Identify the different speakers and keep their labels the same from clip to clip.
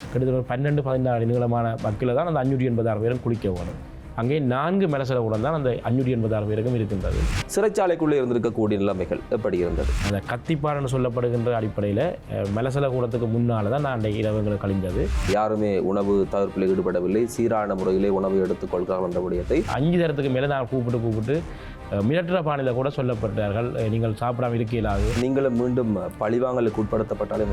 Speaker 1: கிட்டத்தட்ட ஒரு பன்னெண்டு பதினாறு நீளமான வக்கில் தான் அந்த அஞ்சூற்றி எண்பதாயிரம் பேரும் குளிக்க வேணும் அங்கே நான்கு மெலசல கூட தான் அந்த அஞ்சூற்றி எண்பதாயிரம் பேருக்கும் இருக்கின்றது.
Speaker 2: சிறைச்சாலைக்குள்ளே இருந்திருக்கக்கூடிய நிலைமைகள் எப்படி இருந்தது?
Speaker 1: அந்த கத்திப்பாறைன்னு சொல்லப்படுகின்ற அடிப்படையில் மெலசல கூடத்துக்கு முன்னால் தான் நான் இரவுகளை கழிந்தது.
Speaker 2: யாருமே உணவு தவிர்ப்பில் ஈடுபடவில்லை. சீரான முறையிலே உணவு எடுத்துக்கொள்கிறார்கள் என்ற விடயத்தை
Speaker 1: அஞ்சு நேரத்துக்கு மேலே நான் கூப்பிட்டு கூப்பிட்டு மிரட்டுற பாணியில் கூட சொல்லப்பட்டார்கள். நீங்கள் சாப்பிடாம இருக்க இயலாது
Speaker 2: நீங்களும் மீண்டும் பழிவாங்கலுக்கு உட்படுத்தப்பட்டாலே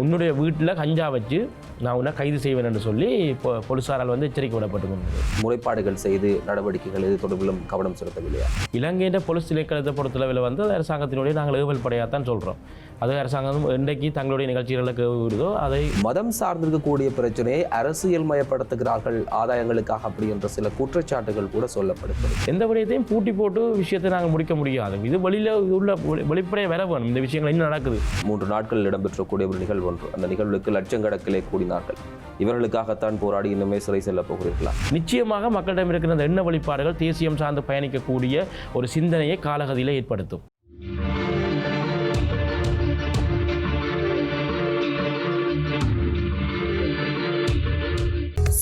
Speaker 1: உன்னுடைய வீட்டில் கஞ்சா வச்சு நான் உன்னை கைது செய்வேன் என்று சொல்லி இப்போ போலீசாரால் வந்து எச்சரிக்கை விடப்பட்டு
Speaker 2: முறைப்பாடுகள் செய்து நடவடிக்கைகள் இது தொடர்பிலும் கவனம் செலுத்தவில்லையா?
Speaker 1: இலங்கையின் பொலிஸ் திணைக்களத்தை பொறுத்தளவில் வந்து அரசாங்கத்தினுடைய நாங்கள் ஏவல் படையாக தான் சொல்கிறோம் அது அரசாங்கம் இன்றைக்கு தங்களுடைய நிகழ்ச்சிகளுக்கு விடுதோ அதை
Speaker 2: மதம் சார்ந்திருக்கக்கூடிய பிரச்சனையை அரசியல் மயப்படுத்துகிறார்கள் ஆதாயங்களுக்காக அப்படி என்ற சில குற்றச்சாட்டுகள் கூட சொல்லப்படுகிறது.
Speaker 1: எந்த விடயத்தையும் பூட்டி போட்டு விஷயத்தை நாங்கள் முடிக்க முடியாது. இது வெளியில் உள்ள வெளி- வெளிப்படையா வர வேணும். இந்த விஷயங்கள் இன்னும் நடக்குது.
Speaker 2: மூன்று நாட்கள் இடம்பெற்றக்கூடிய ஒரு நிகழ்வு ஒன்று. அந்த நிகழ்வுக்கு லட்சக்கணக்கிலே கூடினார்கள். இவர்களுக்காகத்தான் போராடி இன்னுமே சிறை செல்லப் போகிறீர்களா?
Speaker 1: நிச்சயமாக மக்களிடம் இருக்கிற அந்த எண்ண வழிபாடுகள் தேசியம் சார்ந்து பயணிக்கக்கூடிய ஒரு சிந்தனையை காலகதியில் ஏற்படுத்தும்.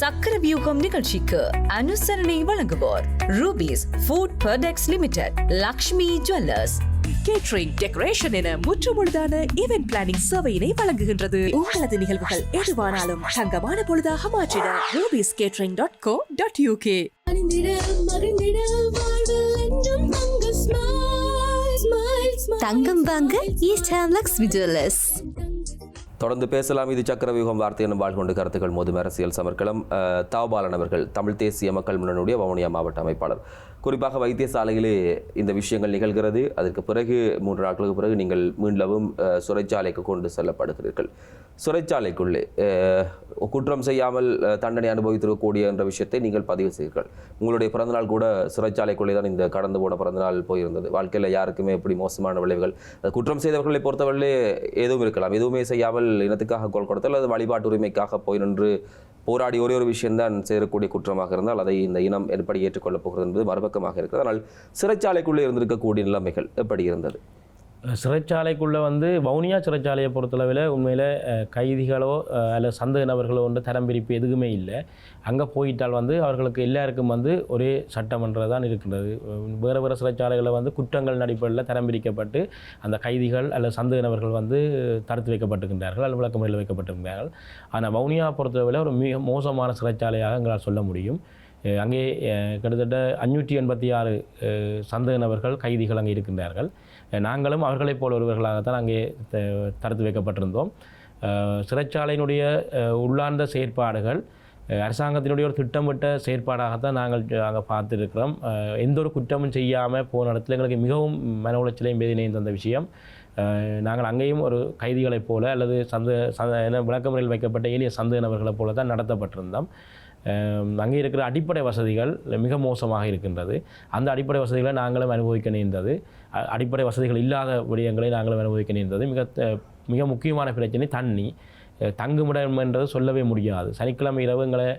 Speaker 3: சக்கர வியூகம் நிகழ்ச்சிக்கு அனுசரணை வழங்குவோர் Rubies food products limited Lakshmi jewellers.
Speaker 4: Catering decoration என முற்றுமுழுதான ஈவென்ட் பிளானிங் சேவையினை வழங்குகின்றது. உங்களது நிகழ்வுகள் எதுவானாலும் தங்கமான பொழுதாக மாற்றிட Rubies catering dot co dot UK
Speaker 5: மகிழ்ந்திட மகிழ்ந்திட வாழ்வில் என்றும் தங்க
Speaker 2: தொடர்ந்து பேசலாம். இது சக்கரவியூகம் வார்த்தை எனும் கருத்துக்கள் மோதும். அரசியல் சமர்க்களம் தாபாலன் அவர்கள் தமிழ் தேசிய மக்கள் முன்னணியுடைய வவுனியா மாவட்ட அமைப்பாளர். குறிப்பாக வைத்தியசாலையிலே இந்த விஷயங்கள் நிகழ்கிறது. அதற்கு பிறகு மூன்று நாட்களுக்கு பிறகு நீங்கள் மீண்டவும் அஹ், சிறைச்சாலைக்கு கொண்டு செல்லப்படுகிறீர்கள். சிறைச்சாலைக்குள்ளே குற்றம் செய்யாமல் தண்டனை அனுபவித்திருக்கக்கூடிய என்ற விஷயத்தை நீங்கள் பதிவு செய்கிறீர்கள். உங்களுடைய பிறந்தநாள் கூட சிறைச்சாலைக்குள்ளே தான் இந்த கடந்து போன பிறந்தநாள் போயிருந்தது. வாழ்க்கையில் யாருக்குமே எப்படி மோசமான விளைவுகள் குற்றம் செய்தவர்களை பொறுத்தவரையிலே எதுவும் இருக்கலாம். எதுவுமே செய்யாமல் இனத்துக்காக குரல் கொடுத்தல் அல்லது வழிபாட்டு உரிமைக்காக போய் நின்று போராடி ஒரே ஒரு விஷயம்தான் சேரக்கூடிய குற்றமாக இருந்தால் அதை இந்த இனம் எப்படி ஏற்றுக்கொள்ளப் போகிறது என்பது மறுபக்கமாக இருக்கிறது. ஆனால் சிறைச்சாலைக்குள்ளே இருந்திருக்கக்கூடிய நிலைமைகள் எப்படி இருந்தது?
Speaker 1: சிறைச்சாலைக்குள்ளே வந்து வவுனியா சிறைச்சாலையை பொறுத்தளவில் உண்மையில் கைதிகளோ அல்ல அல்லது சந்தேக நபர்களோ ஒன்று தரம் பிரிப்பு எதுவுமே இல்லை. அங்கே போயிட்டால் வந்து அவர்களுக்கு எல்லாருக்கும் வந்து ஒரே சட்டமன்ற தான் இருக்கின்றது. வேறு வேறு சிறைச்சாலைகளை வந்து குற்றங்கள் அடிப்படையில் தரம் பிரிக்கப்பட்டு அந்த கைதிகள் அல்லது சந்தேக நபர்கள் வந்து தடுத்து வைக்கப்பட்டிருக்கின்றார்கள் அல்லது விளக்கமுறையில் வைக்கப்பட்டிருக்கிறார்கள் ஆனால் வவுனியா பொறுத்தளவில் ஒரு மிக மோசமான சிறைச்சாலையாக எங்களால் சொல்ல முடியும். அங்கே கிட்டத்தட்ட அஞ்சூற்றி எண்பத்தி ஆறு சந்தேக நபர்கள் கைதிகள் அங்கே இருக்கின்றார்கள். நாங்களும் அவர்களைப் போல ஒருவர்களாகத்தான் அங்கே த- தடுத்து வைக்கப்பட்டிருந்தோம். சிறைச்சாலையினுடைய உள்ளார்ந்த செயற்பாடுகள் அரசாங்கத்தினுடைய ஒரு திட்டமிட்ட செயற்பாடாகத்தான் நாங்கள் அங்கே பார்த்துருக்கிறோம். எந்த ஒரு குற்றமும் செய்யாமல் போன இடத்துல எங்களுக்கு மிகவும் மன உளைச்சலையும் வேதனையும் தந்த விஷயம். நாங்கள் அங்கேயும் ஒரு கைதிகளைப் போல அல்லது சந்த சந்த என்ன விளக்கமுறையில் வைக்கப்பட்ட எளிய சந்தேக நபர்களைப் போல தான் நடத்தப்பட்டிருந்தோம். அங்கே இருக்கிற அடிப்படை வசதிகள் மிக மோசமாக இருக்கின்றது. அந்த அடிப்படை வசதிகளை நாங்களும் அனுபவிக்க நேர்ந்தது. அடிப்படை வசதிகள் இல்லாத விடயங்களை நாங்களும் அனுபவிக்க நேர்ந்தது மிக மிக முக்கியமான பிரச்சனை. தண்ணி தங்குமிடம் என்றது சொல்லவே முடியாது. சனிக்கிழமை இரவு எங்களை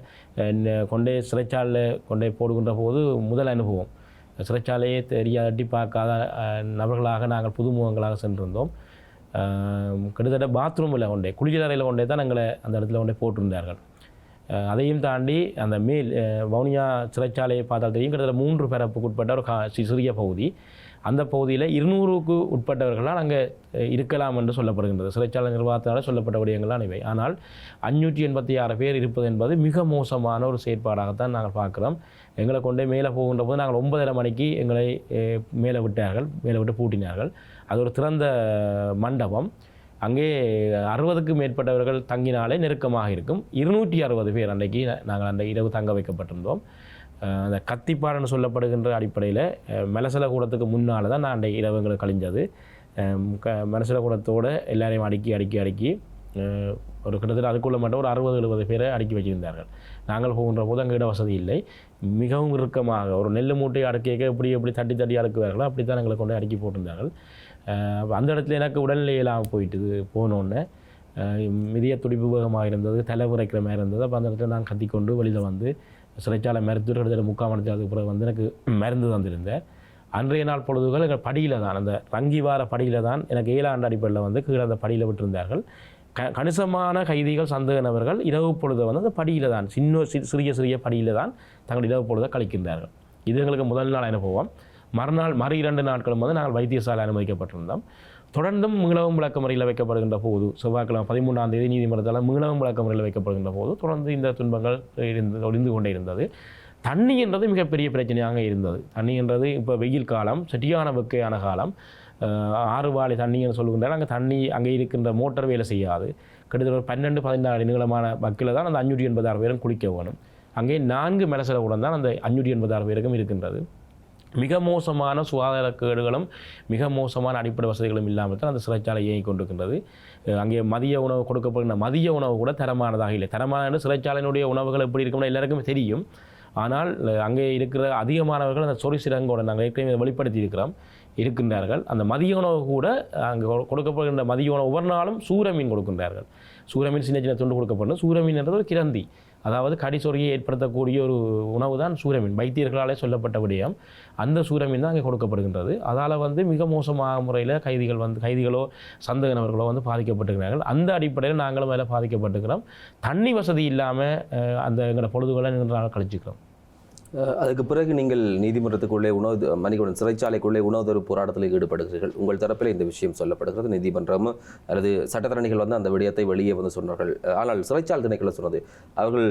Speaker 1: கொண்டே சிறைச்சாலையில் கொண்டே போடுகின்ற போது முதல் அனுபவம். சிறைச்சாலையை தெரியாட்டி பார்க்காத நபர்களாக நாங்கள் புதுமுகங்களாக சென்றிருந்தோம். கிட்டத்தட்ட பாத்ரூமில் கொண்டே குளியலறையில் கொண்டே தான் எங்களை அந்த இடத்துல கொண்டே போட்டிருந்தார்கள். அதையும் தாண்டி அந்த மேல் வவுனியா சிறைச்சாலையை பார்த்தால் தெரியும். கிட்டத்தட்ட மூன்று பிறப்புக்கு உட்பட்ட ஒரு கா- சிறிய பகுதி. அந்த பகுதியில் இருநூறுக்கு உட்பட்டவர்களால் அங்கே இருக்கலாம் என்று சொல்லப்படுகின்றது. சிறைச்சாலை நிர்வாகத்தினால் சொல்லப்பட்ட விடயங்கள்லாம் இவை. ஆனால் அஞ்சூற்றி எண்பத்தி ஆறு பேர் இருப்பது என்பது மிக மோசமான ஒரு செயற்பாடாகத்தான் நாங்கள் பார்க்குறோம். எங்களை கொண்டே மேலே போகின்ற போது நாங்கள் ஒன்பதரை மணிக்கு எங்களை மேலே விட்டார்கள். மேலே விட்டு பூட்டினார்கள். அது ஒரு திறந்த மண்டபம். அங்கே அறுபதுக்கும் மேற்பட்டவர்கள் தங்கினாலே நெருக்கமாக இருக்கும். இருநூற்றி அறுபது பேர் அன்றைக்கு நாங்கள் அந்த இரவு தங்க வைக்கப்பட்டிருந்தோம். அந்த கத்திப்பாறைன்னு சொல்லப்படுகின்ற அடிப்படையில் மெலசல கூடத்துக்கு முன்னால் தான் நான் அந்த இரவுகள் கழிஞ்சது. க மெலசல கூடத்தோடு எல்லாரையும் அடுக்கி அடுக்கி அடுக்கி ஒரு கிட்டத்தட்ட அதுக்குள்ளே மட்டும் ஒரு அறுபது எழுபது பேரை அடுக்கி வச்சிருந்தார்கள். நாங்கள் போகின்ற போது அங்கே இட வசதி இல்லை. மிகவும் இறுக்கமாக ஒரு நெல் மூட்டையை அடுக்கிக்க எப்படி எப்படி தட்டி தட்டி அடுக்குவார்களோ அப்படி தான் எங்களை கொண்டு அடுக்கி போட்டிருந்தார்கள். அந்த இடத்துல எனக்கு உடல்நிலை இல்லாமல் போயிட்டுது போனோடனே மிதிய துடிப்பு வேகமாக இருந்தது தலை உரைக்கிற மாதிரி இருந்தது. அப்போ அந்த இடத்துல நான் கத்திக்கொண்டு வெளியில் வந்து சிறைச்சாலை மருத்துவர் கிட்டத்தட்ட முக்கால் மணி நேரத்துக்கு பிறகு வந்து எனக்கு மருந்து தந்திருந்தேன் அன்றைய நாள் பொழுதுகள் எங்கள் படியில் தான் அந்த ரங்கி வார படியில் தான் எனக்கு ஏழாண்டு அடிப்படையில் வந்து கீழே அந்த படியில் விட்டிருந்தார்கள். க கணிசமான கைதிகள் சந்தேக நபர்கள் இரவு பொழுதை வந்து அந்த படியில் தான் சின்ன சி- சிறிய சிறிய படியில் தான் தங்கள் இரவு பொழுதை கழிக்கின்றார்கள். இது எங்களுக்கு முதல் நாள் அனுபவம். மறுநாள் மறு இரண்டு நாட்களும் வந்து நாங்கள் வைத்தியசாலை அனுமதிக்கப்பட்டிருந்தோம். தொடர்ந்தும் மீளவும் விளக்க முறையில் வைக்கப்படுகின்ற போது செவ்வாய்க்கிழமை பதிமூன்றாம் தேதி நீதிமன்றத்தால் மீளவும் விளக்க முறையில் வைக்கப்படுகின்ற போது தொடர்ந்து இந்த துன்பங்கள் இருந்து ஒளிந்து கொண்டே இருந்தது. தண்ணி என்றது மிகப்பெரிய பிரச்சனையாக இருந்தது. தண்ணி என்றது இப்போ வெயில் காலம் செட்டியான வெக்கையான காலம். ஆறு வாழை தண்ணின்னு சொல்லுகின்றால் அங்கே தண்ணி அங்கே இருக்கின்ற மோட்டர் வேலை செய்யாது. கிட்டத்தட்ட ஒரு பன்னெண்டு பதினாறு நீளமான வக்கில் தான் அந்த அஞ்சூற்றி எண்பதாயிரம் பேரும் குளிக்க வேணும். அங்கே நான்கு மெலசலவுடன் தான் அந்த அஞ்சூற்றி எண்பதாயிரம் பேருக்கும் இருக்கின்றது. மிக மோசமான சுகாதார கேடுகளும் மிக மோசமான அடிப்படை வசதிகளும் இல்லாமல் தான் அந்த சிறைச்சாலை இயங்கிக் கொண்டிருக்கின்றது. அங்கே மதிய உணவு கொடுக்கப்படுகின்ற மதிய உணவு கூட தரமானதாக இல்லை. தரமான சிறைச்சாலையினுடைய உணவுகள் எப்படி இருக்கும்னு எல்லாருக்குமே தெரியும். ஆனால் அங்கே இருக்கிற அதிகமானவர்கள் அந்த சொறி சிறங்கோட நாங்கள் ஏற்கனவே வெளிப்படுத்தி இருக்கிறோம் இருக்கின்றார்கள். அந்த மதிய உணவு கூட அங்கே கொ- கொடுக்கப்படுகின்ற மதிய உணவு ஒவ்வொரு நாளும் சூரமீன் கொடுக்கின்றார்கள். சூரமீன் சின்ன சின்ன துண்டு கொடுக்கப்படும். சூரமீன் ஒரு கிரந்தி. அதாவது கடிசொறியை ஏற்படுத்தக்கூடிய ஒரு உணவு தான் சூரமீன். வைத்தியர்களாலே சொல்லப்பட்ட விடயம். அந்த சூரமீன் தான் அங்கே கொடுக்கப்படுகின்றது. அதால் வந்து மிக மோசமான முறையில் கைதிகள் வந்து கைதிகளோ சந்தேக நபர்களோ வந்து பாதிக்கப்பட்டிருக்கிறார்கள். அந்த அடிப்படையில் நாங்களும் அதில் பாதிக்கப்பட்டுக்கிறோம் தண்ணி வசதி இல்லாமல் அந்த எங்களோட பொழுதுகளை நின்று நாங்கள் கழிச்சிக்கிறோம்.
Speaker 2: அதுக்கு பிறகு நீங்கள் நீதிமன்றத்துக்குள்ளே உணவு மணிக்குடன் சிறைச்சாலைக்குள்ளே உணவுதொரு போராட்டத்தில் ஈடுபடுகிறீர்கள். உங்கள் தரப்பில் இந்த விஷயம் சொல்லப்படுகிறது. நீதிமன்றம் அல்லது சட்டத்தரணிகள் வந்து அந்த விடயத்தை வெளியே வந்து சொன்னார்கள். ஆனால் சிறைச்சாலை திணைக்களம் சொன்னது அவர்கள்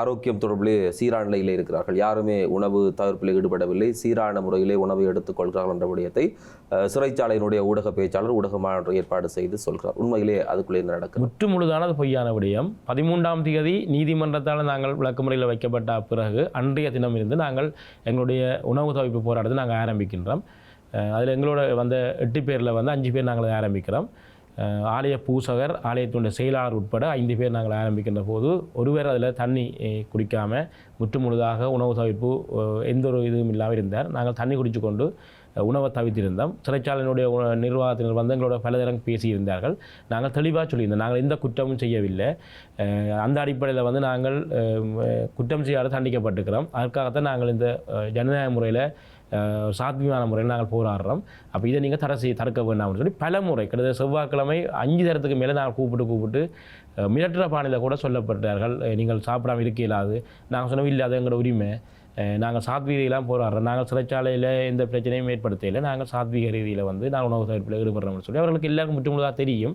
Speaker 2: ஆரோக்கியம் தொடர்பிலே சீரான நிலையிலே இருக்கிறார்கள். யாருமே உணவு தவிர்ப்பில் ஈடுபடவில்லை. சீரான முறையிலே உணவை எடுத்துக் கொள்கிறார்கள் என்ற விடயத்தை சிறைச்சாலையினுடைய ஊடக பேச்சாளர் ஊடக ஏற்பாடு செய்து சொல்கிறார். உண்மையிலே அதுக்குள்ளே நடக்கும் நடக்கிறது
Speaker 1: முற்று முழுதானது பொய்யான விடயம். பதிமூன்றாம் தேதி நீதிமன்றத்தால் நாங்கள் விளக்குமுறையில் வைக்கப்பட்ட பிறகு அன்றைய தினம் இருந்து நாங்கள் எங்களுடைய உணவு தவிப்பு போராட்டத்தை நாங்கள் ஆரம்பிக்கின்றோம். அதில் எங்களோட வந்த எட்டு பேரில் வந்து அஞ்சு பேர் நாங்கள் ஆரம்பிக்கிறோம். ஆலய பூசகர் ஆலயத்தினுடைய செயலாளர் உட்பட ஐந்து பேர் நாங்கள் ஆரம்பிக்கின்ற போது ஒருவர் அதில் தண்ணி குடிக்காமல் முற்று முழுதாக உணவு தவிர்ப்பு எந்த ஒரு இதுவும் இல்லாமல் இருந்தார். நாங்கள் தண்ணி குடித்து கொண்டு உணவை தவிர்த்திருந்தோம். சிறைச்சாலையினுடைய நிர்வாகத்தினர் வந்து எங்களோட பலதரம் பேசியிருந்தார்கள். நாங்கள் தெளிவாக சொல்லியிருந்தோம். நாங்கள் எந்த குற்றமும் செய்யவில்லை. அந்த அடிப்படையில் வந்து நாங்கள் குற்றம் செய்யாத தண்டிக்கப்பட்டிருக்கிறோம் அதற்காகத்தான் நாங்கள் இந்த ஜனநாயக முறையில் சாத்தியமான முறையில் நாங்கள் போராடுறோம். அப்போ இதை நீங்கள் தடை செய்ய தடுக்க வேண்டாம்னு சொல்லி பல முறை கிட்டத்தட்ட செவ்வாய்க்கிழமை அஞ்சு தரத்துக்கு மேலே நாங்கள் கூப்பிட்டு கூப்பிட்டு மிரட்டுற பாணியில் கூட சொல்லப்பட்டார்கள். நீங்கள் சாப்பிடாம இருக்க நாங்கள் சொன்னோம் இல்லை அது எங்களோட உரிமை. நாங்கள் சாத்வீகெல்லாம் போராடுறோம். நாங்கள் சிறைச்சாலையில் எந்த பிரச்சனையும் ஏற்படுத்தலை நாங்கள் சாத்வீக ரீதியில் வந்து நாங்கள் உணவு தவிர்ப்பில் ஈடுபடுறோம்னு சொல்லி அவர்களுக்கு எல்லாருக்கும் முற்றுமுழுதாக தெரியும்.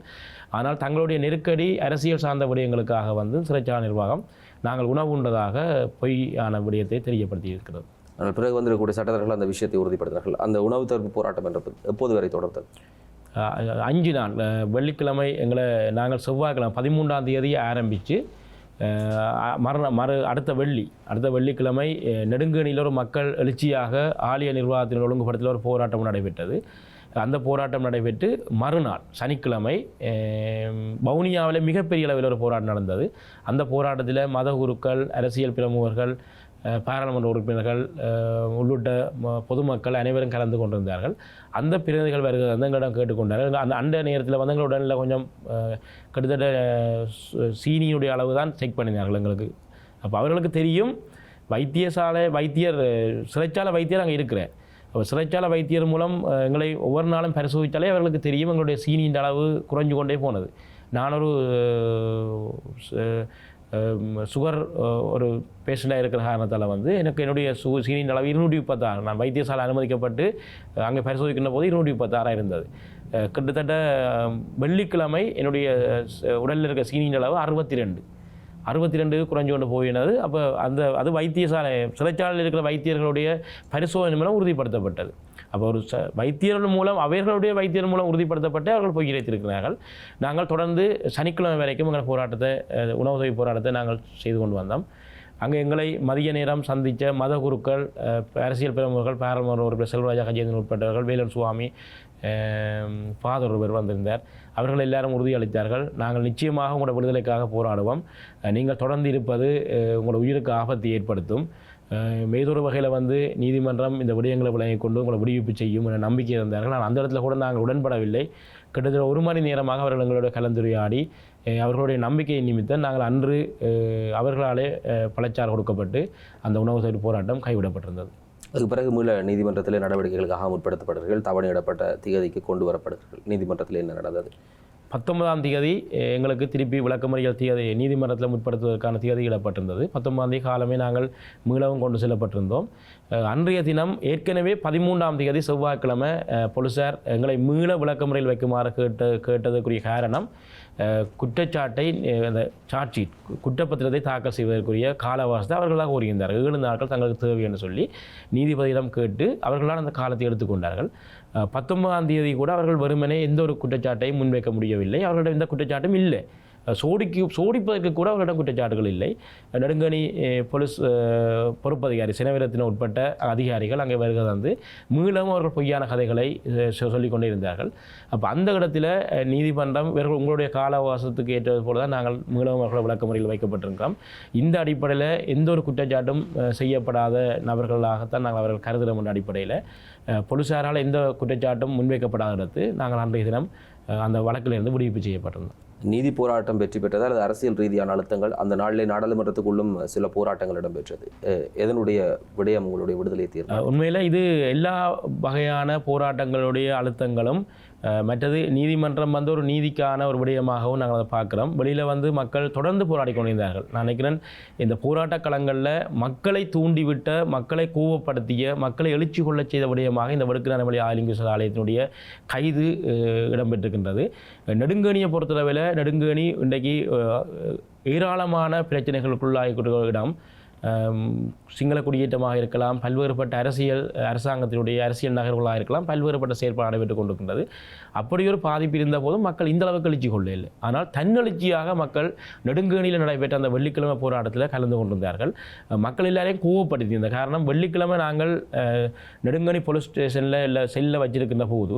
Speaker 1: ஆனால் தங்களுடைய நெருக்கடி அரசியல் சார்ந்த விடயங்களுக்காக வந்து சிறைச்சாலை நிர்வாகம் நாங்கள் உணவு உண்டதாக பொய்யான விடயத்தை தெரியப்படுத்தி இருக்கிறது
Speaker 2: பிறகு வந்திருக்கக்கூடிய சட்டத்தரர்கள் அந்த விஷயத்தை உறுதிப்படுத்தினார்கள். அந்த உணவு தவிர்ப்பு போராட்டம் என்ற எப்போது வரை தொடர்ந்தது?
Speaker 1: அஞ்சு நாள். வெள்ளிக்கிழமை எங்களை நாங்கள் செவ்வாய்க்கிழமை பதிமூன்றாம் தேதி ஆரம்பித்து மறு மறு அடுத்த வெள்ளி அடுத்த வெள்ளிக்கிழமை நெடுங்கணியில் ஒரு மக்கள் எழுச்சியாக ஆலய நிர்வாகத்தின் ஒழுங்குபடுத்தல் ஒரு போராட்டம் நடைபெற்றது. அந்த போராட்டம் நடைபெற்று மறுநாள் சனிக்கிழமை வவுனியாவில் மிகப்பெரிய அளவில் ஒரு போராட்டம் நடந்தது. அந்த போராட்டத்தில் மத குருக்கள் அரசியல் பிரமுகர்கள் பாராளுமன்ற உறுப்பினர்கள் உள்ளிட்ட ம- பொதுமக்கள் அனைவரும் கலந்து கொண்டிருந்தார்கள். அந்த பிரதிநிதிகள் வருகிற வந்து எங்களிடம் கேட்டுக்கொண்டார்கள். அந்த அந்த நேரத்தில் வந்து உடலில் கொஞ்சம் கிட்டத்தட்ட சு- சீனியுடைய அளவு தான் செக் பண்ணினார்கள் எங்களுக்கு. அப்போ அவர்களுக்கு தெரியும் வைத்தியசாலை வைத்தியர் சிறைச்சாலை வைத்தியர் அங்கே இருக்கிறேன் அப்போ சிறைச்சாலை வைத்தியர் மூலம் எங்களை ஒவ்வொரு நாளும் பரிசோதித்தாலே அவர்களுக்கு தெரியும் எங்களுடைய சீனியின் அளவு குறைஞ்சு கொண்டே போனது. நான் ஒரு சுகர் ஒரு பேஷண்ட்டாக இருக்கிற காரணத்தால் வந்து எனக்கு என்னுடைய சு சீனியின் அளவு இருநூற்றி முப்பத்தாறு. நான் வைத்தியசாலை அனுமதிக்கப்பட்டு அங்கே பரிசோதிக்கின்ற போது இருநூற்றி முப்பத்தாறாக இருந்தது. கிட்டத்தட்ட வெள்ளிக்கிழமை என்னுடைய உடலில் இருக்க சீனியின் அளவு அறுபத்தி ரெண்டு அறுபத்தி ரெண்டு குறைஞ்சு கொண்டு போயினது. அப்போ அந்த அது வைத்தியசாலை சிறைச்சாலையில் இருக்கிற வைத்தியர்களுடைய பரிசோதனை மூலம் உறுதிப்படுத்தப்பட்டது. அப்போ ஒரு ச வைத்தியர்கள் மூலம் அவர்களுடைய வைத்தியர் மூலம் உறுதிப்படுத்தப்பட்டு அவர்கள் போய் இறைத்திருக்கிறார்கள் நாங்கள் தொடர்ந்து சனிக்கிழமை வரைக்கும் எங்கள் போராட்டத்தை உணவு உதவி போராட்டத்தை நாங்கள் செய்து கொண்டு வந்தோம். அங்கே எங்களை மதிய நேரம் சந்தித்த மத குருக்கள் அரசியல் பிரமுகர்கள் பாராளுமன்ற உறுப்பினர் செல்வராஜா கஜேந்திரன் உட்பட்டவர்கள் வேலன் சுவாமி ஃபாதர் ஒருவர் வந்திருந்தார். அவர்கள் எல்லாரும் உறுதியளித்தார்கள். நாங்கள் நிச்சயமாக உங்களோட விடுதலைக்காக போராடுவோம். நீங்கள் தொடர்ந்து இருப்பது உங்களோட உயிருக்கு ஆபத்தை ஏற்படுத்தும். மேதொரு வகையில் வந்து நீதிமன்றம் இந்த விடயங்களை விளங்கிக் கொண்டு உங்களை விடுவிப்பு செய்யும் என நம்பிக்கை இருந்தார்கள் ஆனால் அந்த இடத்துல கூட நாங்கள் உடன்படவில்லை. கிட்டத்தட்ட ஒரு மணி நேரமாக அவர்கள் எங்களோட கலந்துரையாடி அவர்களுடைய நம்பிக்கை நிமித்தம் நாங்கள் அன்று அவர்களாலே பழச்சார் கொடுக்கப்பட்டு அந்த உணவு தவிர்ப்பு போராட்டம் கைவிடப்பட்டிருந்தது.
Speaker 2: அதுக்கு பிறகு மீள நீதிமன்றத்தில் நடவடிக்கைகளுக்காக முற்படுத்தப்படுகிறார்கள் தவணையிடப்பட்ட திகதிக்கு கொண்டு வரப்படுகிறார்கள் நீதிமன்றத்தில் என்ன நடந்தது?
Speaker 1: பத்தொன்பதாம் தேதி எங்களுக்கு திருப்பி விளக்கமறியல் தேதி நீதிமன்றத்தில் முற்படுத்துவதற்கான தேதி இடப்பட்டிருந்தது. பத்தொன்பதாம் தேதி காலமே நாங்கள் மீளவும் கொண்டு செல்லப்பட்டிருந்தோம். அன்றைய தினம் ஏற்கனவே பதிமூன்றாம் தேதி செவ்வாய்க்கிழமை அஹ், போலீசார் எங்களை மீள விளக்கமுறையில் வைக்குமாறு கேட்டு கேட்டதுக்குரிய காரணம் குற்றச்சாட்டை அந்த சார்ஜ் ஷீட் குற்றப்பத்திரத்தை தாக்கல் செய்வதற்குரிய கால அவகாசத்தை அவர்களாக கூறுகின்றார்கள் ஏழு நாட்கள் தங்களுக்கு தேவை என்று சொல்லி நீதிபதியிடம் கேட்டு அவர்களால் அந்த காலத்தை எடுத்துக்கொண்டார்கள். பத்தொன்பதாம் தேதி கூட அவர்கள் வெறுமனே எந்த ஒரு குற்றச்சாட்டையும் முன்வைக்க முடியவில்லை. அவர்களிடம் எந்த குற்றச்சாட்டும் இல்லை. சோடிக்கு சோடிப்பதற்கு கூட அவர்களிடம் குற்றச்சாட்டுகள் இல்லை. நெடுங்கணி போலீஸ் பொறுப்பதிகாரி சினவீரத்தின உட்பட்ட அதிகாரிகள் அங்கே வருகை வந்து மீளவும் அவர்கள் பொய்யான கதைகளை அஹ், சொல்லிக் இருந்தார்கள். அப்போ அந்த இடத்துல நீதிமன்றம் இவர்கள் உங்களுடைய கால அவகாசத்துக்கு ஏற்றது போல தான் நாங்கள் மீளவும் அவர்களை விளக்கமுறையில் வைக்கப்பட்டிருக்கிறோம். இந்த அடிப்படையில் எந்த ஒரு குற்றச்சாட்டும் செய்யப்படாத நபர்களாகத்தான் நாங்கள் அவர்கள் கருதுகிறோம் என்ற அடிப்படையில் போலீஸாரால் எந்த குற்றச்சாட்டும் முன்வைக்கப்படாத இடத்து நாங்கள் அன்றைய தினம் அந்த வழக்கிலிருந்து விடுவிப்பு செய்யப்பட்டிருந்தோம்.
Speaker 2: நீதி போராட்டம் வெற்றி பெற்றதால் அல்லது அரசியல் ரீதியான அழுத்தங்கள் அந்த நாளிலே நாடாளுமன்றத்துக்குள்ளும் சில போராட்டங்கள் இடம்பெற்றது. எதனுடைய விடயம் உங்களுடைய விடுதலை தீர்வு
Speaker 1: உண்மையில் இது எல்லா வகையான போராட்டங்களுடைய அழுத்தங்களும் மற்றது நீதிமன்றம் வந்து ஒரு நீதிக்கான ஒரு விடயமாகவும் நாங்கள் அதை பார்க்குறோம். வெளியில் வந்து மக்கள் தொடர்ந்து போராடி கொண்டிருந்தார்கள். நான் நினைக்கிறேன் இந்த போராட்ட களங்களில் மக்களை தூண்டிவிட்ட மக்களை கோவப்படுத்திய மக்களை எழுச்சி கொள்ளச் செய்த விடயமாக இந்த வடுக்கிரான வழி ஆலிங்கேஸ்வர ஆலயத்தினுடைய கைது இடம்பெற்றிருக்கின்றது. நெடுங்கணியை பொறுத்தளவில் நெடுங்கணி இன்றைக்கு ஏராளமான பிரச்சனைகளுக்குள்ளாகிய இடம். சிங்கள குடியேற்றமாக இருக்கலாம் பல்வேறுபட்ட அரசியல் அரசாங்கத்தினுடைய அரசியல் நகர்வுகளாக இருக்கலாம் பல்வேறுபட்ட செயற்பாடு நடைபெற்றுக் கொண்டிருக்கின்றது. அப்படி ஒரு பாதிப்பு இருந்த போதும் மக்கள் இந்த அளவுக்கு எழுச்சி கொள்ள இல்லை ஆனால் தன்னெழுச்சியாக மக்கள் நெடுங்கேணியில் நடைபெற்ற அந்த வெள்ளிக்கிழமை போராட்டத்தில் கலந்து கொண்டிருந்தார்கள். மக்கள் எல்லாரையும் கோவப்படுத்தியிருந்த காரணம் வெள்ளிக்கிழமை நாங்கள் நெடுங்கணி போலீஸ் ஸ்டேஷனில் இல்லை செல்லில் வச்சிருக்கின்ற போது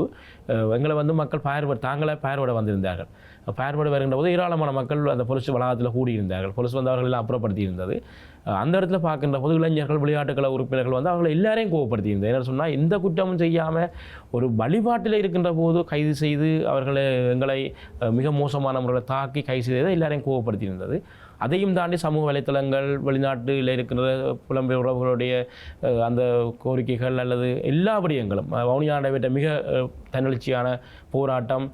Speaker 1: எங்களை வந்து மக்கள் பயர்வ தாங்களே பயர்வட வந்திருந்தார்கள். பார்வையிட வருகின்ற போது ஏராளமான மக்கள் அந்த பொலிஸ் வளாகத்தில் கூடியிருந்தார்கள். பொலிஸ் வந்து அவர்களெல்லாம் அப்புறப்படுத்தி இருந்தது அந்த இடத்துல பார்க்கின்ற போது இளைஞர்கள் விளையாட்டுக்கள உறுப்பினர்கள் வந்து அவர்களை எல்லாரையும் கோவப்படுத்தியிருந்தது. என்ன சொன்னால் எந்த குற்றமும் செய்யாமல் ஒரு வழிபாட்டில் இருக்கின்ற போது கைது செய்து அவர்களை எங்களை மிக மோசமான முறையில் தாக்கி கைது செய்ததை எல்லாரையும் கோவப்படுத்தியிருந்தது. அதையும் தாண்டி சமூக வலைத்தளங்கள் வெளிநாட்டில் இருக்கின்ற புலம்பெயர் உறவுகளுடைய அந்த கோரிக்கைகள் அல்லது எல்லா விடயங்களும் வவுனியா நடைபெற்ற மிக தன்னெழுச்சியான போராட்டம்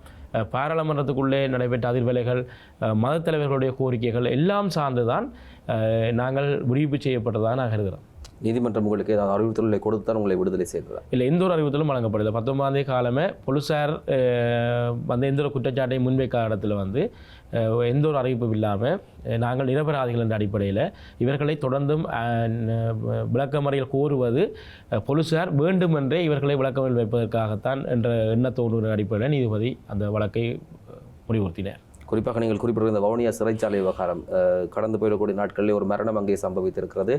Speaker 1: பாராளுமன்றத்துக்குள்ளே நடைபெற்ற அதிர்வலைகள் அஹ், மதத் தலைவர்களுடைய கோரிக்கைகள் எல்லாம் சார்ந்துதான் அஹ், நாங்கள் விடுவிப்பு செய்யப்பட்டதாக நான் கருதுகிறோம்
Speaker 2: நீதிமன்றம் உங்களுக்கு ஏதாவது அறிவுறுத்தல்களை கொடுத்தான் உங்களை விடுதலை செய்ததா?
Speaker 1: இல்லை எந்த ஒரு அறிவுறுத்தலும் வழங்கப்படலை. பத்தொன்பதாம் தேதி காலமே போலீசார் வந்து எந்த ஒரு குற்றச்சாட்டையும் முன்வைக்காத இடத்துல வந்து எந்த ஒரு அறிவிப்பும் இல்லாமல் நாங்கள் நிரபராதிகள் என்ற அடிப்படையில் இவர்களை தொடர்ந்தும் விளக்கமறையில் கோருவது போலீசார் வேண்டுமென்றே இவர்களை விளக்கமறையில் வைப்பதற்காகத்தான் என்ற எண்ணத்தோடு அடிப்படையில் நீதிபதி அந்த வழக்கை முடிவுறுத்தினார்.
Speaker 2: குறிப்பாக நீங்கள் குறிப்பிட்ட இந்த வவுனியா சிறைச்சாலை விவகாரம் கடந்து போயிடக்கூடிய நாட்களில் ஒரு மரணம் அங்கே சம்பவித்திருக்கிறது.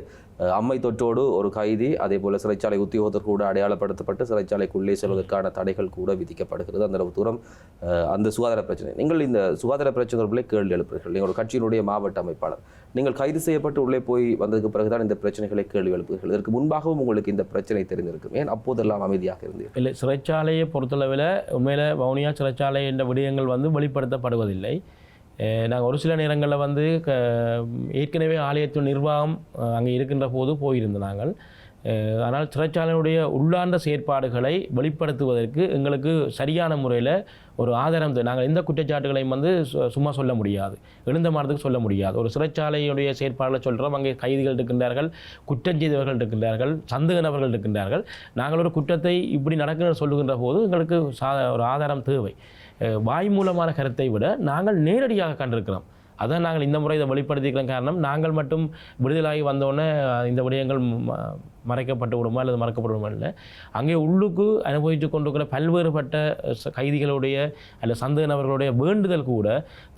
Speaker 2: அம்மை தொற்றோடு ஒரு கைதி அதே போல் சிறைச்சாலை உத்தியோகத்தர் கூட அடையாளப்படுத்தப்பட்டு சிறைச்சாலைக்குள்ளே செல்வதற்கான தடைகள் கூட விதிக்கப்படுகிறது. அந்த அளவு தூரம் அந்த சுகாதார பிரச்சனை. நீங்கள் இந்த சுகாதார பிரச்சனை தொடர்பில் கேள்வி எழுப்புகிறீர்கள். நீங்கள் ஒரு கட்சியினுடைய மாவட்ட அமைப்பாளர். நீங்கள் கைது செய்யப்பட்டு உள்ளே போய் வந்ததுக்கு பிறகுதான் இந்த பிரச்சனைகளை கேள்வி எழுப்புகிறீர்கள். இதற்கு முன்பாகவும் உங்களுக்கு இந்த பிரச்சனை தெரிந்திருக்கும். ஏன் அப்போதெல்லாம் அமைதியாக இருந்தீர்கள்?
Speaker 1: இல்லை சிறைச்சாலையை பொறுத்தளவில் உண்மையில் வவுனியா சிறைச்சாலை என்ற விடயங்கள் வந்து வெளிப்படுத்தப்படுவதில்லை. நாங்கள் ஒரு சில நேரங்களில் வந்து க ஏற்கனவே ஆலயத்தின் நிர்வாகம் அங்கே இருக்கின்ற போது போயிருந்தோம் நாங்கள் ஆனால் சிறைச்சாலையினுடைய உள்ளார்ந்த செயற்பாடுகளை வெளிப்படுத்துவதற்கு எங்களுக்கு சரியான முறையில் ஒரு ஆதாரம் நாங்கள் எந்த குற்றச்சாட்டுகளையும் வந்து சு- சும்மா சொல்ல முடியாது. எழுந்த மாதத்துக்கு சொல்ல முடியாது. ஒரு சிறைச்சாலையுடைய செயற்பாடுகளை சொல்கிறோம் அங்கே கைதிகள் இருக்கின்றார்கள் குற்றம் செய்தவர்கள் இருக்கின்றார்கள் சந்தேக நபர்கள் இருக்கின்றார்கள். நாங்கள் ஒரு குற்றத்தை இப்படி நடக்கிற சொல்லுகின்ற போது எங்களுக்கு சா ஒரு ஆதாரம் தேவை. வாய் மூலமான கருத்தை விட நாங்கள் நேரடியாக கண்டிருக்கிறோம். அதான் நாங்கள் இந்த முறை இதை வெளிப்படுத்திக்கிற காரணம் நாங்கள் மட்டும் விடுதலாகி வந்தோடனே இந்த விடயங்கள் மறைக்கப்பட்டு விடுமா அல்லது மறக்கப்பட்டு விடுமா இல்லை. அங்கே உள்ளுக்கு அனுபவித்து கொண்டிருக்கிற பல்வேறுபட்ட கைதிகளுடைய அல்ல சந்தேக நபர்களுடைய வேண்டுதல் கூட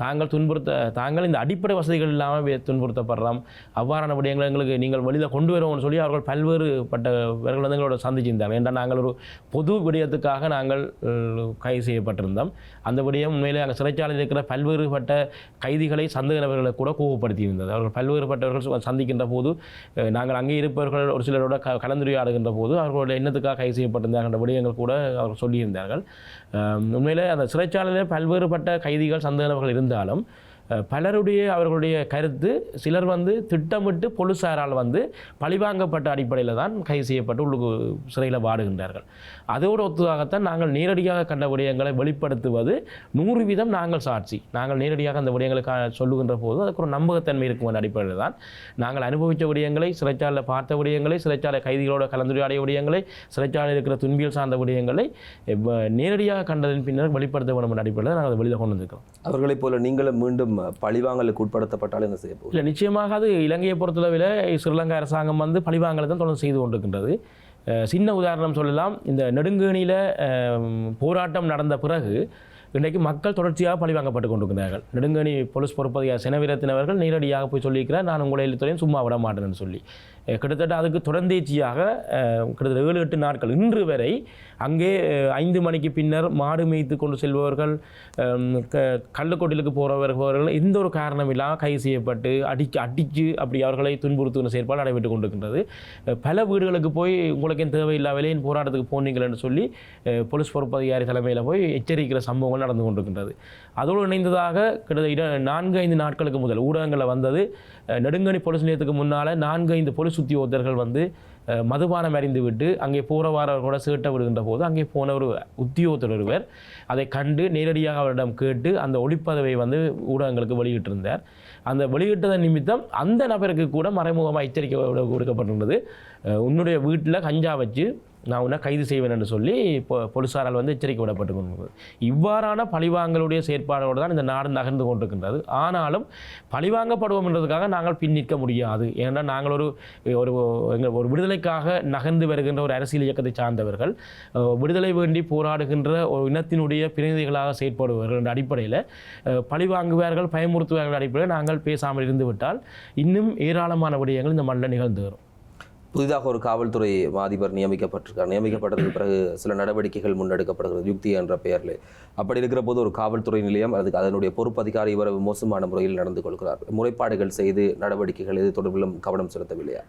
Speaker 1: தாங்கள் துன்புறுத்த தாங்கள் இந்த அடிப்படை வசதிகள் இல்லாமல் துன்புறுத்தப்படுறோம். அவ்வாறான விடயங்கள் எங்களுக்கு நீங்கள் வெளியில் கொண்டு வருவோம்னு சொல்லி அவர்கள் பல்வேறுபட்டவர்கள் வந்து எங்களோட சந்திச்சிருந்தாங்க ஏன்னா நாங்கள் ஒரு பொது விடயத்துக்காக நாங்கள் கைது செய்யப்பட்டிருந்தோம். அந்த விடயம் உண்மையிலே அங்கே சிறைச்சாலையில் இருக்கிற பல்வேறுபட்ட கைதிகளை சந்தேக நபர்களை கூட கோவப்படுத்தி இருந்தது அவர்கள் பல்வேறுபட்டவர்கள் சந்திக்கின்ற போது நாங்கள் அங்கே இருப்பவர்கள் ஒரு சிலரோட க கலந்துரையாடுகின்ற போது அவர்களோட எண்ணத்துக்காக கைது செய்யப்பட்டிருந்தார்கள் விடயங்கள் கூட அவர்கள் சொல்லியிருந்தார்கள். உண்மையிலே அந்த சிறைச்சாலையில் பல்வேறுபட்ட கைதிகள் சந்தேகவர்கள் இருந்தாலும் பலருடைய அவர்களுடைய கருத்து சிலர் வந்து திட்டமிட்டு போலீஸாரால் வந்து பழிவாங்கப்பட்ட அடிப்படையில் தான் கைது செய்யப்பட்டு உள்ளுக்கு சிறையில் வாடுகின்றார்கள். அதோடு ஒத்துவாகத்தான் நாங்கள் நேரடியாக கண்ட விடயங்களை வெளிப்படுத்துவது நூறு வீதம் நாங்கள் சாட்சி. நாங்கள் நேரடியாக அந்த விடயங்களை கா- சொல்லுகின்ற போது அதுக்கு ஒரு நம்பகத்தன்மை இருக்கும் என்ற அடிப்படையில் தான் நாங்கள் அனுபவித்த விடயங்களை சிறைச்சாலையில் பார்த்த விடயங்களை சிறைச்சாலை கைதிகளோட கலந்துரையாடிய விடயங்களை சிறைச்சாலையில் இருக்கிற துன்பியல் சார்ந்த விடயங்களை நேரடியாக கண்டதன் பின்னர் வெளிப்படுத்த வேண்டும் என்ற அடிப்படையில் நாங்கள் அதை வெளியில் கொண்டு வந்திருக்கிறோம்.
Speaker 2: அவர்களைப் போல நீங்களும் மீண்டும் பழிவாங்கலுக்கு உட்படுத்தப்பட்டாலும் என்ன செய்ய போகுது?
Speaker 1: இல்லை நிச்சயமாக அது இலங்கையை பொறுத்தளவில் ஸ்ரீலங்கா அரசாங்கம் வந்து பழிவாங்கலை தான் தொடர்ந்து செய்து கொண்டிருக்கின்றது. சின்ன உதாரணம் சொல்லலாம். இந்த நெடுங்கேணியில் போராட்டம் நடந்த பிறகு இன்றைக்கு மக்கள் தொடர்ச்சியாக பழிவாங்கப்பட்டு கொண்டிருக்கிறார்கள். நெடுங்கணி போலீஸ் பொறுப்பதிகார் செனவீரத்தினவர்கள் நேரடியாக போய் சொல்லியிருக்கிறார் நான் உங்களை எழுத்துறையும் சும்மா விட மாட்டேன்னு சொல்லி. கிட்டத்தட்ட அதுக்கு தொடர்ந்தேச்சியாக கிட்டத்தட்ட ஏழு எட்டு நாட்கள் இன்று வரை அங்கே ஐந்து மணிக்கு பின்னர் மாடு மேய்த்து கொண்டு செல்பவர்கள் அம், க போகிறவர்கள் எந்த ஒரு காரணம் இல்லாமல் கைது செய்யப்பட்டு அடிக்க அடித்து அப்படி அவர்களை துன்புறுத்துகிற செயற்பாடு நடைபெற்று கொண்டிருக்கின்றது. பல வீடுகளுக்கு போய் உங்களுக்கு என் தேவையில்லா என் போராட்டத்துக்கு போனீங்களேன்னு சொல்லி போலீஸ் பொறுப்பு அதிகாரி தலைமையில் போய் எச்சரிக்கிற சம்பவங்கள் நடந்து கொண்டிருக்கின்றது. அதோடு இணைந்ததாக கிட்டத்தட்ட இட- நான்கு ஐந்து நாட்களுக்கு முதல் ஊடகங்களில் வந்தது. நெடுங்கணி போலீஸ் நிலையத்துக்கு முன்னால் நான்கு ஐந்து போலீஸ் உத்தியோகத்தர்கள் வந்து மதுபானம் அறிந்து விட்டு அங்கே போகிற கூட சீட்டை விடுகின்ற போது அங்கே போன ஒரு உத்தியோகத்தர் ஒருவர் அதை கண்டு நேரடியாக அவரிடம் கேட்டு அந்த ஒளிப்பதவை வந்து ஊடகங்களுக்கு வெளியிட்டிருந்தார். அந்த வெளியிட்டதன் நிமித்தம் அந்த நபருக்கு கூட மறைமுகமாக எச்சரிக்கை கொடுக்கப்பட்டிருந்தது. உன்னுடைய வீட்டில் கஞ்சா வச்சு நான் உன்னை கைது செய்வேன் என்று சொல்லி இப்போ போலீஸாரால் வந்து எச்சரிக்கை விடப்பட்டு கொண்டிருக்கிறது இவ்வாறான பழிவாங்கலுடைய செயற்பாடோடு தான் இந்த நாடு நகர்ந்து கொண்டிருக்கின்றது. ஆனாலும் பழிவாங்கப்படுவோம் என்றதுக்காக நாங்கள் பின் நிற்க முடியாது. ஏன்னா நாங்கள் ஒரு ஒரு எங்கள் ஒரு விடுதலைக்காக நகர்ந்து வருகின்ற ஒரு அரசியல் இயக்கத்தை சார்ந்தவர்கள் விடுதலை வேண்டி போராடுகின்ற ஒரு இனத்தினுடைய பிரதிநிதிகளாக செயற்படுவார்கள் என்ற அடிப்படையில் பழிவாங்குவார்கள் பயமுறுத்துவார்கள் அடிப்படையில் நாங்கள் பேசாமல் இருந்து விட்டால் இன்னும் ஏராளமான விடயங்கள் இந்த மண்ணில் நிகழ்ந்து வரும்.
Speaker 2: புதிதாக ஒரு காவல்துறை அதிபர் நியமிக்கப்பட்டிருக்கார். நியமிக்கப்பட்டதுக்கு பிறகு சில நடவடிக்கைகள் முன்னெடுக்கப்படுகிறது யுக்தி என்ற பெயரில். அப்படி இருக்கிற போது ஒரு காவல்துறை நிலையம் அதுக்கு அதனுடைய பொறுப்பு அதிகாரி இவர் மோசமான முறையில் நடந்து கொள்கிறார். முறைப்பாடுகள் செய்து நடவடிக்கைகள் இது தொடர்பிலும் கவனம் செலுத்தவில்லையா?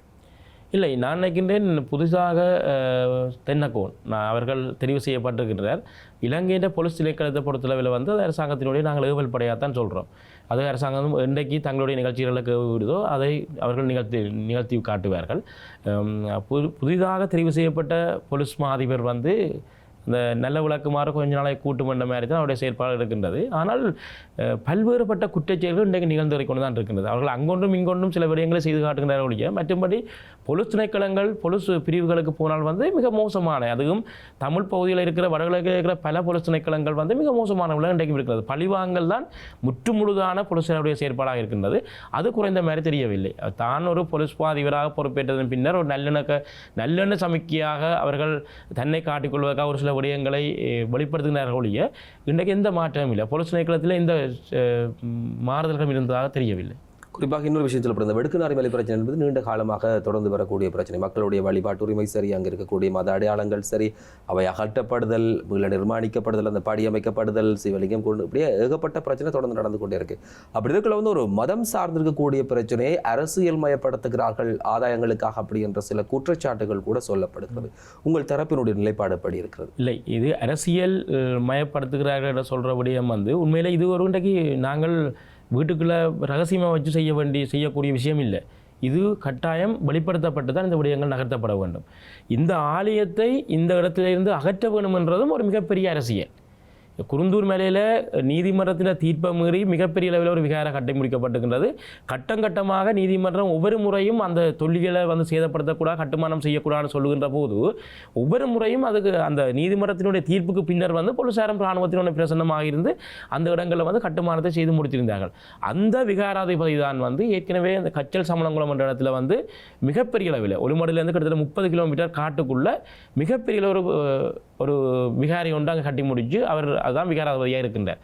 Speaker 1: இல்லை நான் நினைக்கின்றேன் புதுசாக தென்னகோன் தென்னக்கோன் நான் அவர்கள் தெரிவு செய்யப்பட்டிருக்கின்றார். இலங்கையின் பொலிஸ் திணைக்களத்தை பொறுத்தளவில் வந்து அரசாங்கத்தினுடைய நாங்கள் ஏவல் படையாகத்தான் சொல்கிறோம் அது அரசாங்கம் இன்றைக்கு தங்களுடைய நிகழ்ச்சிகளுக்கு விடுதோ அதை அவர்கள் நிகழ்த்தி நிகழ்த்தி காட்டுவார்கள். புது புதிதாக தெரிவு செய்யப்பட்ட போலீஸ் மாதிபர் வந்து இந்த நல்ல விளக்குமாறு கொஞ்ச நாளை கூட்டு மண்ட மாதிரி தான் அவருடைய செயற்பாடு இருக்கின்றது. ஆனால் பல்வேறுபட்ட குற்றச்செயல்கள் இன்றைக்கு நிகழ்ந்து கொண்டு தான் இருக்கின்றது. அவர்கள் அங்கொன்றும் இங்கொன்றும் சில விடயங்களை செய்து காட்டுகின்றார்கள் ஒழிய மற்றும்படி பொலிஸ் திணைக்களங்கள் பொலிஸ் பிரிவுகளுக்கு போனால் வந்து மிக மோசமான அதுவும் தமிழ் பகுதியில் இருக்கிற வடகிழக்கில் இருக்கிற பல பொலிஸ் திணைக்களங்கள் வந்து மிக மோசமான உலகம் இன்றைக்கும் இருக்கிறது. பழிவாங்கல் தான் முற்று முழுதான போலீசாருடைய செயற்பாடாக இருக்கின்றது. அது குறைந்த மாதிரி தெரியவில்லை. தான் ஒரு பொலிஸ் பாதிவராக பொறுப்பேற்றதன் பின்னர் ஒரு நல்லிணக்க நல்லெண்ண சமிக்கையாக அவர்கள் தன்னை காட்டிக்கொள்வதற்காக ஒரு சில விடயங்களை வெளிப்படுத்துகிறார்கள் ஒழிய இன்றைக்கு எந்த மாற்றமும் இல்லை. பொலிஸ் திணைக்களத்தில் இந்த மாறுதல்கள் இருந்ததாக தெரியவில்லை.
Speaker 2: குறிப்பாக இன்னொரு விஷயம் சொல்லப்படுது. வெடுக்குநாரி மலை பிரச்சனை என்பது நீண்ட காலமாக தொடர்ந்து வரக்கூடிய பிரச்சனை. மக்களுடைய வழிபாட்டு உரிமை சரி அங்கே இருக்கக்கூடிய மத அடையாளங்கள் சரி அவை அகற்றப்படுதல் இல்லை நிர்மாணிக்கப்படுதல் அந்த படி அமைக்கப்படுதல் சிவலிங்கம் கொண்டு இப்படியே ஏகப்பட்ட பிரச்சனை தொடர்ந்து நடந்து கொண்டே இருக்கு. அப்படி இருக்கல வந்து ஒரு மதம் சார்ந்திருக்கக்கூடிய பிரச்சனையை அரசியல் மயப்படுத்துகிறார்கள் ஆதாயங்களுக்காக அப்படி என்ற சில குற்றச்சாட்டுகள் கூட சொல்லப்படுகிறது. உங்கள் தரப்பினுடைய நிலைப்பாடு எப்படி இருக்கிறது?
Speaker 1: இல்லை இது அரசியல் மயப்படுத்துகிறார்கள் என்று சொல்கிற விடயம் வந்து உண்மையில் இது ஒரு இன்றைக்கு நாங்கள் வீட்டுக்குள்ளே ரகசியமாக வச்சு செய்ய வேண்டிய செய்யக்கூடிய விஷயம் இல்லை. இது கட்டாயம் வெளிப்படுத்தப்பட்டு தான் இந்த விடயங்கள் நகர்த்தப்பட வேண்டும். இந்த ஆலயத்தை இந்த இடத்திலிருந்து அகற்ற வேண்டும் என்றதும் ஒரு மிகப்பெரிய அரசியல். குருந்தூர் மேலையில் நீதிமன்றத்தில் தீர்ப்பை மீறி மிகப்பெரிய அளவில் ஒரு விகாரம் கட்டி முடிக்கப்பட்டிருக்கின்றது. கட்டம் கட்டமாக நீதிமன்றம் ஒவ்வொரு முறையும் அந்த தொல்லிகளை வந்து சேதப்படுத்தக்கூடாது கட்டுமானம் செய்யக்கூடாதுன்னு சொல்லுகின்ற போது ஒவ்வொரு முறையும் அதுக்கு அந்த நீதிமன்றத்தினுடைய தீர்ப்புக்கு பின்னர் வந்து போலீசாரும் இராணுவத்தினுடைய பிரசன்னமாக இருந்து அந்த இடங்களில் வந்து கட்டுமானத்தை செய்து முடித்திருந்தார்கள். அந்த விகாராதிபதி தான் வந்து ஏற்கனவே அந்த கச்சல் சமணங்குளம் என்ற இடத்துல வந்து மிகப்பெரிய அளவில் ஒளிமடையிலேருந்து கிட்டத்தட்ட முப்பது கிலோமீட்டர் காட்டுக்குள்ளே மிகப்பெரிய ஒரு ஒரு விகாரி ஒன்று அங்கே கட்டி முடிச்சு அவர் அதுதான் விகாராதிபதியாக இருக்கின்றார்.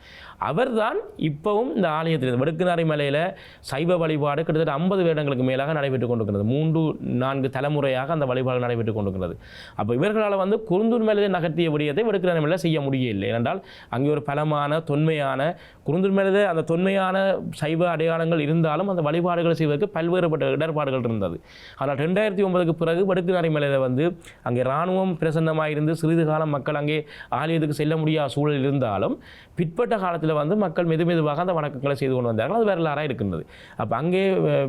Speaker 1: அவர்தான் இப்போவும் இந்த ஆலயத்தில் வெடுக்குநாரி மலையில் சைவ வழிபாடு கிட்டத்தட்ட ஐம்பது வருடங்களுக்கு மேலாக நடைபெற்று கொண்டிருக்கிறது. மூன்று நான்கு தலைமுறையாக அந்த வழிபாடு நடைபெற்று கொண்டிருக்கிறது. அப்போ இவர்களால் வந்து குருந்தூர் மேலே நகர்த்திய விடயத்தை வெடுக்குநாரி மலையில் செய்ய முடியவில்லை. ஏனென்றால் அங்கே ஒரு பலமான தொன்மையான குருந்தூர் மேலே அந்த தொன்மையான சைவ அடையாளங்கள் இருந்தாலும் அந்த வழிபாடுகளை செய்வதற்கு பல்வேறுபட்ட இடர்பாடுகள் இருந்தது. ஆனால் ரெண்டாயிரத்தி ஒன்பதுக்கு பிறகு வடுக்குநாரி மலையில் வந்து அங்கே இராணுவம் பிரசன்னமாக இருந்து சிறிது காலம் மக்கள் அங்கே ஆலயத்துக்கு செல்ல முடியாத சூழல் இருந்தாலும் பிற்பட்ட காலத்தில் அதில் வந்து மக்கள் மெது மெதுவாக அந்த வணக்கங்களை செய்து கொண்டு வந்தார்கள். அது வரலாறாக இருக்கின்றது. அப்போ அங்கே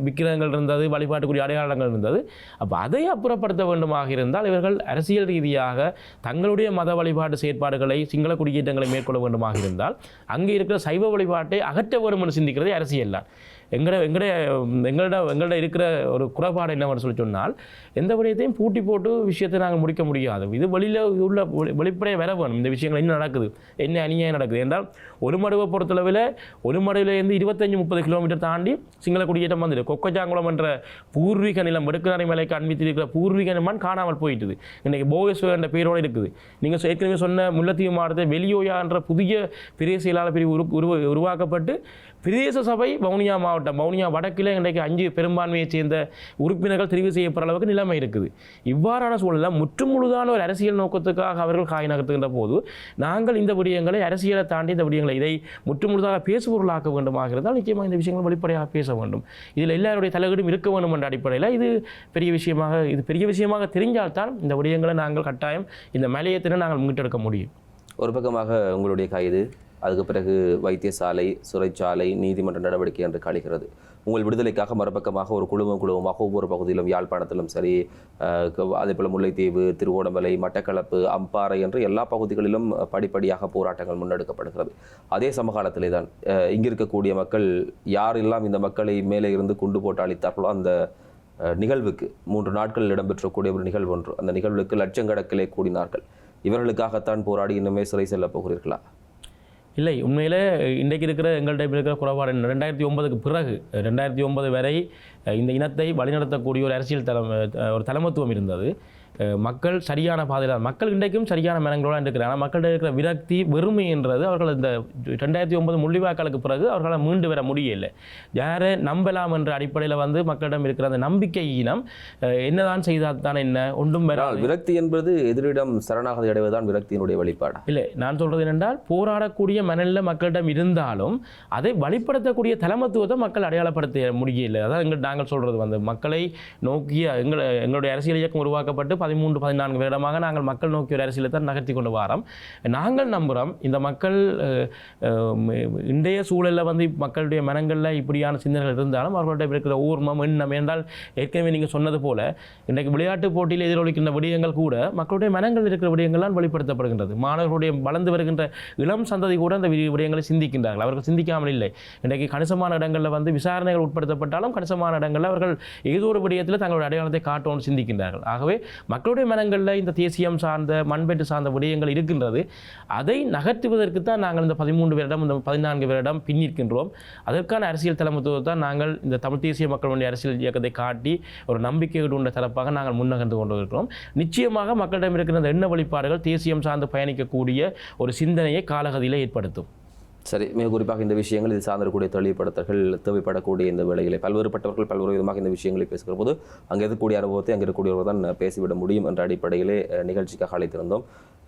Speaker 1: விக்கிரகங்கள் இருந்தது வழிபாட்டுக்குரிய அடையாளங்கள் இருந்தது. அப்போ அதை அப்புறப்படுத்த வேண்டுமாக இருந்தால் இவர்கள் அரசியல் ரீதியாக தங்களுடைய மத வழிபாட்டு செயற்பாடுகளை சிங்கள குடியேற்றங்களை மேற்கொள்ள வேண்டுமாக இருந்தால் அங்கே இருக்கிற சைவ வழிபாட்டை அகற்ற வேண்டும் என்று சிந்திக்கிறது அரசியல் தான். எங்கட எங்கட எங்கள்ட எங்கள்ட இருக்கிற ஒரு குறைபாடு என்னவென்னு சொல்லி சொன்னால் எந்த விடயத்தையும் பூட்டி போட்டு விஷயத்தை நாங்கள் முடிக்க முடியாது. இது வெளியில் உள்ள வெளிப்படையாக வர வேணும். இந்த விஷயங்கள் என்ன நடக்குது? என்ன அநியாயம் நடக்குது? என்றால் ஒரு மடுவை பொறுத்தளவில் ஒரு மடுவிலேருந்து இருபத்தஞ்சி முப்பது கிலோமீட்டர் தாண்டி சிங்கள குடியேற்றம் வந்துடு கொக்கஜாங்குளம் என்ற பூர்வீக நிலம் வெடுக்கநாரை மலைக்கு அண்மித்திருக்கிற பூர்வீக நிலம் காணாமல் போயிட்டுது. இன்றைக்கி போகேஸ்வர் என்ற பேரோடு இருக்குது. நீங்கள் ஏற்கனவே சொன்ன முல்லத்தீவு மாவட்டத்தை வெளியோயா என்ற புதிய பிரதேச செயலாளர் பிரிவு உரு உருவாக்கப்பட்டு பிரதேச சபை வவுனியா மாவட்டம். வவுனியா வடக்கில் இன்றைக்கு அஞ்சு பெரும்பான்மையைச் சேர்ந்த உறுப்பினர்கள் தெரிவு செய்யப்படுற அளவுக்கு நிலைமை இருக்குது. இவ்வாறான சூழலில் முற்று முழுதான ஒரு அரசியல் நோக்கத்துக்காக அவர்கள் காய் நகர்த்துகின்ற போது நாங்கள் இந்த விடயங்களை அரசியலை தாண்டி இந்த விடயங்களை இதை முற்று முழுதாக பேசுபொருளாக்க வேண்டுமாக இருந்தால் நிச்சயமாக இந்த விஷயங்கள் வெளிப்படையாக பேச வேண்டும். இதில் எல்லாருடைய தலையீடும் இருக்க வேண்டும் என்ற அடிப்படையில் இது பெரிய விஷயமாக இது பெரிய விஷயமாக தெரிஞ்சால்தான் இந்த விடயங்களை நாங்கள் கட்டாயம் இந்த மலையத்தினை நாங்கள் மீட்டெடுக்க முடியும்.
Speaker 2: ஒரு பக்கமாக உங்களுடைய கைது அதுக்கு பிறகு வைத்தியசாலை சிறைச்சாலை நீதிமன்ற நடவடிக்கை என்று கழிகிறது உங்கள் விடுதலைக்காக மறுபக்கமாக ஒரு குழுமம் குழுமமாக ஒவ்வொரு பகுதியிலும் யாழ்ப்பாணத்திலும் சரி அதே போல் முல்லைத்தீவு திருவோணமலை மட்டக்களப்பு அம்பாறை என்று எல்லா பகுதிகளிலும் படிப்படியாக போராட்டங்கள் முன்னெடுக்கப்படுகிறது. அதே சமகாலத்திலே தான் அஹ், இங்கு இருக்கக்கூடிய மக்கள் யாரெல்லாம் இந்த மக்களை மேலே இருந்து குண்டு போட்டு அளித்தார்களோ அந்த நிகழ்வுக்கு மூன்று நாட்கள் இடம்பெற்றக்கூடிய ஒரு நிகழ்வு ஒன்று. அந்த நிகழ்வுக்கு லட்சக்கணக்கிலே கூடினார்கள். இவர்களுக்காகத்தான் போராடி இன்னுமே சிறை செல்லப் போகிறீர்களா?
Speaker 1: இல்லை உண்மையில் இன்றைக்கு இருக்கிற எங்கள்கிட்ட இருக்கிற குறைபாடு ரெண்டாயிரத்தி ஒன்பதுக்கு பிறகு ரெண்டாயிரத்தி ஒன்பது வரை இந்த இனத்தை வழிநடத்தக்கூடிய ஒரு அரசியல் தலம் ஒரு தலைமத்துவம் இருந்தது. மக்கள் சரியான பாதையில் மக்கள் இன்றைக்கும் சரியான மனங்களோடு இருக்கிறாங்க. ஆனால் மக்கள்கிட்ட இருக்கிற விரக்தி வெறுமை என்றது அவர்கள் இந்த ரெண்டாயிரத்தி ஒன்பது முள்ளிவாய்க்காலுக்கு பிறகு அவர்களால் மீண்டு வர முடியலை. யாரை நம்பலாம் என்ற அடிப்படையில் வந்து மக்களிடம் இருக்கிற அந்த நம்பிக்கை இனம் என்னதான் செய்தால் தான் என்ன? ஒன்றும் வராது.
Speaker 2: விரக்தி என்பது எதிரிடம் சரணாகதி அடைவதுதான் விரக்தியினுடைய வெளிப்பாடா
Speaker 1: இல்லை நான் சொல்றது என்னென்றால் போராடக்கூடிய மனநிலை மக்களிடம் இருந்தாலும் அதை வழிப்படுத்தக்கூடிய தலைமத்துவத்தை மக்கள் அடையாளப்படுத்த முடியல. அதான் எங்கள் நாங்கள் சொல்றது வந்து மக்களை நோக்கிய எங்களை எங்களுடைய அரசியல் இயக்கம் உருவாக்கப்பட்டு பதிமூன்று பதினான்கு வருடமாக நாங்கள் மக்கள் நோக்கிய ஒரு அரசியலை தான் நகர்த்தி கொண்டு வரோம். நாங்கள் நம்புகிறோம் இந்த மக்கள் இன்றைய சூழலில் வந்து மக்களுடைய மனங்களில் இப்படியான சிந்தனைகள் இருந்தாலும் அவர்களுடைய இருக்கிற ஊர்மம் எண்ணம் என்றால் ஏற்கனவே நீங்கள் சொன்னது போல இன்றைக்கு விளையாட்டு போட்டியில் எதிரொலிக்கின்ற விடயங்கள் கூட மக்களுடைய மனங்களில் இருக்கிற விடயங்கள்லாம் வெளிப்படுத்தப்படுகின்றது. மாணவர்களுடைய வளர்ந்து வருகின்ற இளம் சந்ததி கூட அந்த விடயங்களை சிந்திக்கின்றார்கள். அவர்கள் சிந்திக்காமல் இல்லை. இன்றைக்கு கணிசமான இடங்களில் வந்து விசாரணைகள் உட்படுத்தப்பட்டாலும் கணிசமான இடங்களில் அவர்கள் ஏதோ ஒரு விடயத்தில் தங்களுடைய அடையாளத்தை காட்டணும்னு சிந்திக்கின்றார்கள். ஆகவே மக்களுடைய மனங்களில் இந்த தேசியம் சார்ந்த மண்பெட்டு சார்ந்த விடயங்கள் இருக்கின்றது. அதை நகர்த்துவதற்கு தான் நாங்கள் இந்த பதிமூன்று வருடம் இந்த பதினான்கு வருடம் பின்னிருக்கின்றோம். அதற்கான அரசியல் தலைமைத்துவத்தை தான் நாங்கள் இந்த தமிழ் தேசிய மக்களுடைய அரசியல் இயக்கத்தை காட்டி ஒரு நம்பிக்கையோடு உள்ள தரப்பாக நாங்கள் முன்னகர்ந்து கொண்டு இருக்கிறோம் நிச்சயமாக மக்களிடம் இருக்கிற அந்த எண்ண வழிபாடுகள் தேசியம் சார்ந்து பயணிக்கக்கூடிய ஒரு சிந்தனையை காலகதியில் ஏற்படுத்தும்.
Speaker 2: சரி மிக குறிப்பாக இந்த விஷயங்கள் இது சார்ந்திருக்கூடிய தெளிவுபடுத்தல்கள் தேவைப்படக்கூடிய இந்த வேளைகளை பல்வேறுபட்டவர்கள் பல்வேறு விதமாக இந்த விஷயங்களை பேசுகிற போது அங்கே இருக்கக்கூடிய அனுபவத்தை அங்கே இருக்கக்கூடியவர்கள் தான் பேசிவிட முடியும் என்ற அடிப்படையிலே நிகழ்ச்சிக்காக அழைத்திருந்தோம்.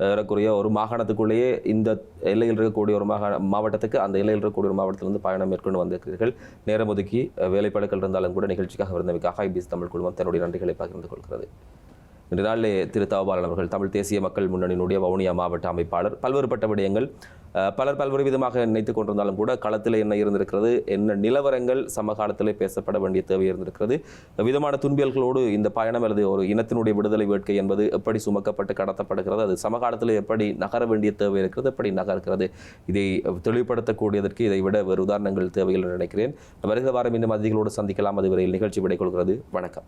Speaker 2: ஏறக்குறைய ஒரு மாகாணத்துக்குள்ளேயே இந்த எல்லையில் இருக்கக்கூடிய ஒரு மாகாண மாவட்டத்துக்கு அந்த எல்லையில் இருக்கக்கூடிய ஒரு மாவட்டத்திலிருந்து பயணம் மேற்கொண்டு வந்திருக்கிறீர்கள். நேரம் ஒதுக்கி வேலைப்பாடுகள் இருந்தாலும் கூட நிகழ்ச்சிக்காக விருந்தமைக்காக ஐபிஎஸ் தமிழ் குழுமம் தன்னுடைய நன்றிகளை பகிர்ந்து கொள்கிறது. இன்று நாளிலே திரு தவபாலன் அவர்கள் தமிழ் தேசிய மக்கள் முன்னணியினுடைய வவுனியா மாவட்ட அமைப்பாளர். பல்வேறுபட்ட விடயங்கள் பலர் பல்வேறு விதமாக நினைத்து கொண்டிருந்தாலும் கூட களத்தில் என்ன இருந்திருக்கிறது என்ன நிலவரங்கள் சமகாலத்தில் பேசப்பட வேண்டிய தேவை இருந்திருக்கிறது. விதமான துன்பியல்களோடு இந்த பயணம் அல்லது ஒரு இனத்தினுடைய விடுதலை வேட்கை என்பது எப்படி சுமக்கப்பட்டு கடத்தப்படுகிறது அது சமகாலத்தில் எப்படி நகர வேண்டிய தேவை இருக்கிறது எப்படி நகர்கிறது இதை தெளிவுபடுத்தக்கூடியதற்கு இதை விட வேறு உதாரணங்கள் தேவைகள் நினைக்கிறேன். வருகிற வாரம் இன்னும் அதிகளோடு சந்திக்கலாம். அதுவரையில் நிகழ்ச்சி விடைகொள்கிறது. வணக்கம்.